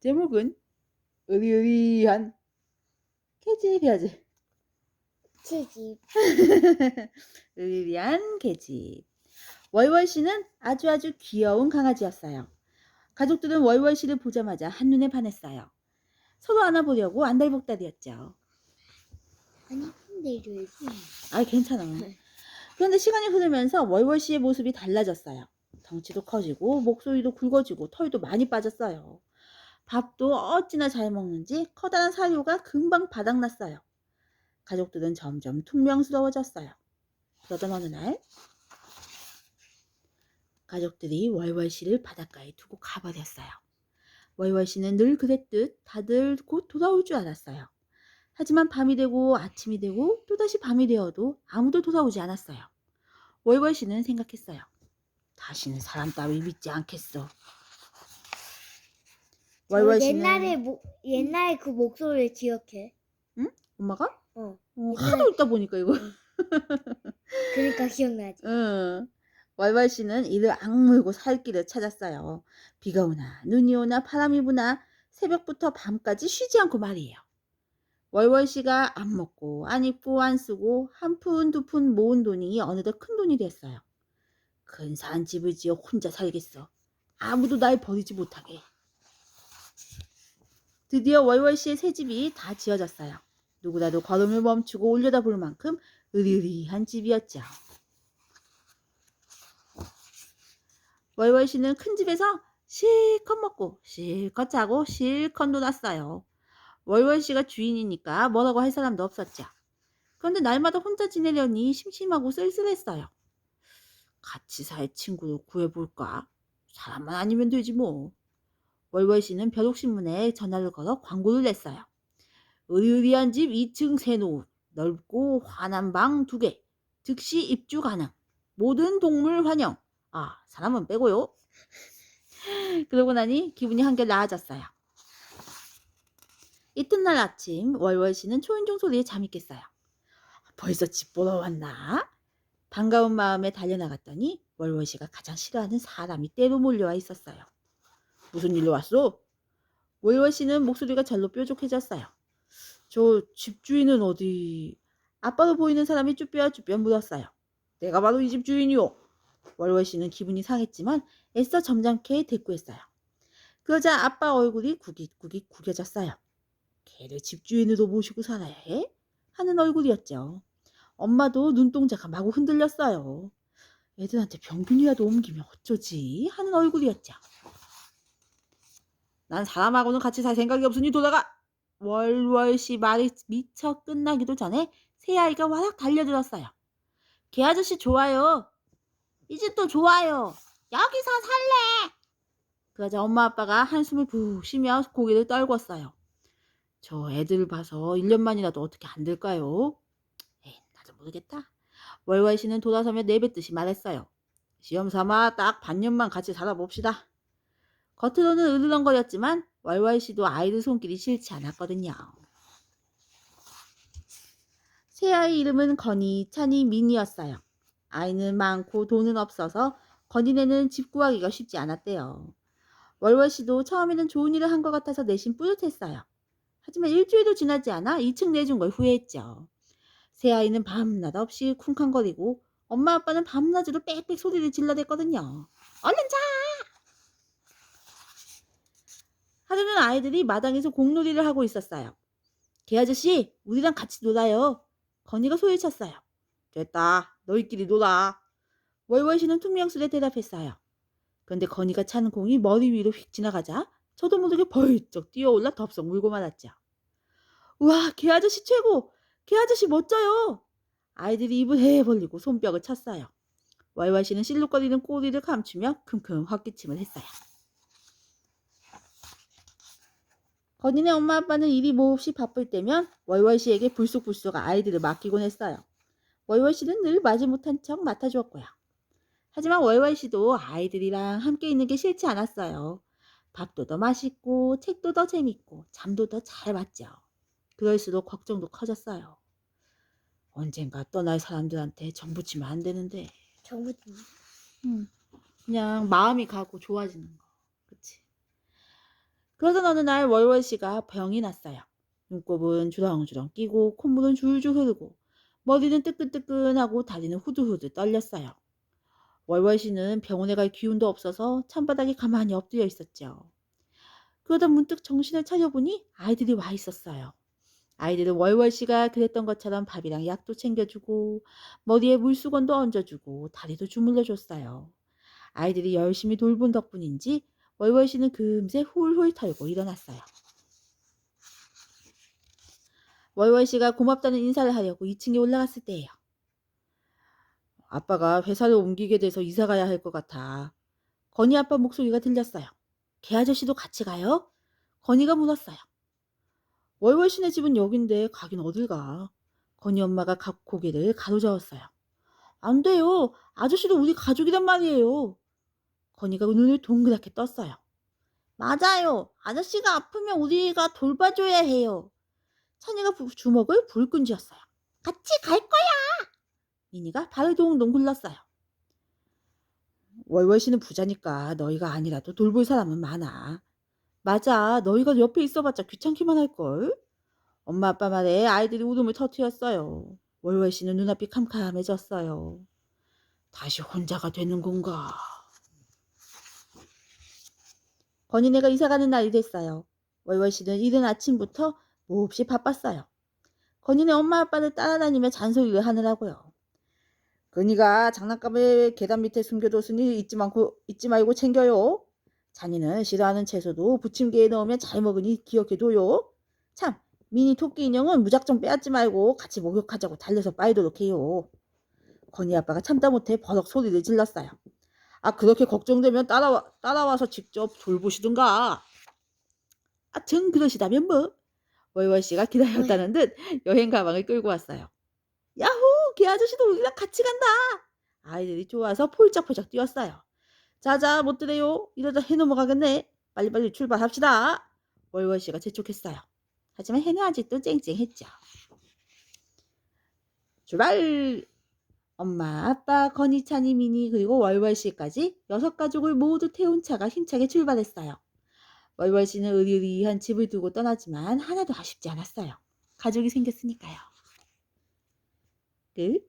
제목은 으리으리한 계집이야지. 채집. 으리으리한 계집. 월월 씨는 아주 아주 귀여운 강아지였어요. 가족들은 월월 씨를 보자마자 한눈에 반했어요. 서로 안아보려고 안달복달이었죠. 아니, 내려야지. 아, 괜찮아. 그런데 시간이 흐르면서 월월 씨의 모습이 달라졌어요. 덩치도 커지고 목소리도 굵어지고 털도 많이 빠졌어요. 밥도 어찌나 잘 먹는지 커다란 사료가 금방 바닥났어요. 가족들은 점점 퉁명스러워졌어요. 그러던 어느 날 가족들이 월월 씨를 바닷가에 두고 가버렸어요. 월월 씨는 늘 그랬듯 다들 곧 돌아올 줄 알았어요. 하지만 밤이 되고 아침이 되고 또다시 밤이 되어도 아무도 돌아오지 않았어요. 월월 씨는 생각했어요. 다시는 사람 따위 믿지 않겠어. 씨는 옛날에 모, 옛날에 그 목소리를 기억해. 엄마가 어. 어, 하도 있다 보니까 이거. 그러니까 기억나지. 응. 월월 씨는 이를 악물고 살 길을 찾았어요. 비가 오나 눈이 오나 바람이 부나 새벽부터 밤까지 쉬지 않고 말이에요. 월월 씨가 안 먹고 안 입고 안 쓰고 한 푼 두 푼 모은 돈이 어느덧 큰 돈이 됐어요. 근사한 집을 지어 혼자 살겠어. 아무도 날 버리지 못하게. 드디어 월월 씨의 새 집이 다 지어졌어요. 누구라도 걸음을 멈추고 올려다볼 만큼 으리으리한 집이었죠. 월월 씨는 큰 집에서 실컷 먹고 실컷 자고 실컷 놀았어요. 월월 씨가 주인이니까 뭐라고 할 사람도 없었죠. 그런데 날마다 혼자 지내려니 심심하고 쓸쓸했어요. 같이 살 친구를 구해볼까? 사람만 아니면 되지 뭐. 월월 씨는 벼룩신문에 전화를 걸어 광고를 냈어요. 의리의리한 집 2층 세노 넓고 환한 방 2개 즉시 입주 가능. 모든 동물 환영. 아 사람은 빼고요. 그러고 나니 기분이 한결 나아졌어요. 이튿날 아침 월월 씨는 초인종 소리에 잠이 깼어요. 벌써 집 보러 왔나? 반가운 마음에 달려나갔더니 월월 씨가 가장 싫어하는 사람이 때로 몰려와 있었어요 무슨 일로 왔어? 월월 씨는 목소리가 절로 뾰족해졌어요 저 집주인은 어디? 아빠로 보이는 사람이 쭈뼛쭈뼛 물었어요. 내가 바로 이 집 주인이오. 월월 씨는 기분이 상했지만 애써 점잖게 대꾸했어요. 그러자 아빠 얼굴이 구깃구깃 구겨졌어요. 걔를 집주인으로 모시고 살아야 해? 하는 얼굴이었죠. 엄마도 눈동자가 마구 흔들렸어요. 애들한테 병균이라도 옮기면 어쩌지? 하는 얼굴이었죠. 난 사람하고는 같이 살 생각이 없으니 돌아가! 월월 씨 말이 미처 끝나기도 전에 새 아이가 와락 달려들었어요. 개 아저씨 좋아요. 이 집도 좋아요. 여기서 살래. 그러자 엄마 아빠가 한숨을 푹 쉬며 고개를 떨궜어요. 저 애들을 봐서 1년만이라도 어떻게 안 될까요? 에이, 나도 모르겠다. 월월 씨는 돌아서며 내뱉듯이 말했어요. 시험 삼아 딱 반년만 같이 살아봅시다. 겉으로는 으르렁거렸지만 월월 씨도 아이들 손길이 싫지 않았거든요. 새 아이 이름은 건이, 찬이, 민이었어요. 아이는 많고 돈은 없어서 건이네는 집 구하기가 쉽지 않았대요. 월월 씨도 처음에는 좋은 일을 한 것 같아서 내심 뿌듯했어요. 하지만 일주일도 지나지 않아 2층 내준 걸 후회했죠. 새 아이는 밤낮 없이 쿵쾅거리고 엄마 아빠는 밤낮으로 빽빽 소리를 질러댔거든요. 얼른 자! 하루는 아이들이 마당에서 공놀이를 하고 있었어요. 개 아저씨, 우리랑 같이 놀아요. 건이가 소리쳤어요. 됐다. 너희끼리 놀아. 월월 씨는 퉁명스레 대답했어요. 그런데 건이가 차는 공이 머리 위로 휙 지나가자 저도 모르게 벌쩍 뛰어올라 덥석 물고 말았죠. 우와, 개 아저씨 최고! 개 아저씨 멋져요! 아이들이 입을 해 벌리고 손뼉을 쳤어요. 월월 씨는 실룩거리는 꼬리를 감추며 킁킁 헛기침을 했어요. 건이네 엄마 아빠는 일이 몹시 바쁠 때면 월월 씨에게 불쑥불쑥 아이들을 맡기곤 했어요. 월월 씨는 늘 마지못한 척 맡아주었고요. 하지만 월월 씨도 아이들이랑 함께 있는 게 싫지 않았어요. 밥도 더 맛있고 책도 더 재밌고 잠도 더 잘 맞죠. 그럴수록 걱정도 커졌어요. 언젠가 떠날 사람들한테 정 붙이면 안 되는데 정부 음, 그냥 마음이 가고 좋아지는 거. 그치? 그러던 어느 날 월월 씨가 병이 났어요. 눈곱은 주렁주렁 끼고 콧물은 줄줄 흐르고 머리는 뜨끈뜨끈하고 다리는 후들후들 떨렸어요. 월월 씨는 병원에 갈 기운도 없어서 찬바닥에 가만히 엎드려 있었죠. 그러다 문득 정신을 차려보니 아이들이 와 있었어요. 아이들은 월월 씨가 그랬던 것처럼 밥이랑 약도 챙겨주고 머리에 물수건도 얹어주고 다리도 주물러 줬어요. 아이들이 열심히 돌본 덕분인지 월월 씨는 금세 훌훌 털고 일어났어요. 월월 씨가 고맙다는 인사를 하려고 2층에 올라갔을 때예요. 아빠가 회사를 옮기게 돼서 이사 가야 할 것 같아. 건희 아빠 목소리가 들렸어요. 개 아저씨도 같이 가요? 건희가 물었어요. 월월 씨네 집은 여긴데 가긴 어딜 가. 건희 엄마가 각 고개를 가로저었어요. 안 돼요. 아저씨도 우리 가족이란 말이에요. 건희가 눈을 동그랗게 떴어요. 맞아요. 아저씨가 아프면 우리가 돌봐줘야 해요. 찬이가 부- 주먹을 불끈 쥐었어요. 같이 갈 거야. 미니가 발을 동동 굴렀어요. 월월 씨는 부자니까 너희가 아니라도 돌볼 사람은 많아. 맞아. 너희가 옆에 있어봤자 귀찮기만 할걸. 엄마 아빠 말에 아이들이 울음을 터뜨렸어요. 월월 씨는 눈앞이 캄캄해졌어요. 다시 혼자가 되는 건가? 건이네가 이사가는 날이 됐어요. 월월 씨는 이른 아침부터 몹시 바빴어요. 건이네 엄마 아빠를 따라다니며 잔소리를 하느라고요. 건이가 장난감을 계단 밑에 숨겨뒀으니 잊지, 말고, 잊지 말고 챙겨요. 잔이는 싫어하는 채소도 부침개에 넣으면 잘 먹으니 기억해둬요. 참, 미니 토끼 인형은 무작정 빼앗지 말고 같이 목욕하자고 달려서 빨도록 해요. 건이 아빠가 참다 못해 버럭 소리를 질렀어요. 아, 그렇게 걱정되면 따라와, 따라와서 직접 돌보시든가. 아, 정 그러시다면 뭐. 월월 씨가 기다렸다는 듯 여행 가방을 끌고 왔어요. 야호! 개 아저씨도 우리랑 같이 간다! 아이들이 좋아서 폴짝폴짝 뛰었어요. 자자, 못 드래요. 이러다 해 넘어가겠네. 빨리빨리 출발합시다. 월월 씨가 재촉했어요. 하지만 해는 아직도 쨍쨍했죠. 출발! 엄마, 아빠, 건희, 찬이, 미니, 그리고 월월 씨까지 여섯 가족을 모두 태운 차가 힘차게 출발했어요. 월월 씨는 의리의리한 집을 두고 떠나지만 하나도 아쉽지 않았어요. 가족이 생겼으니까요. 끝.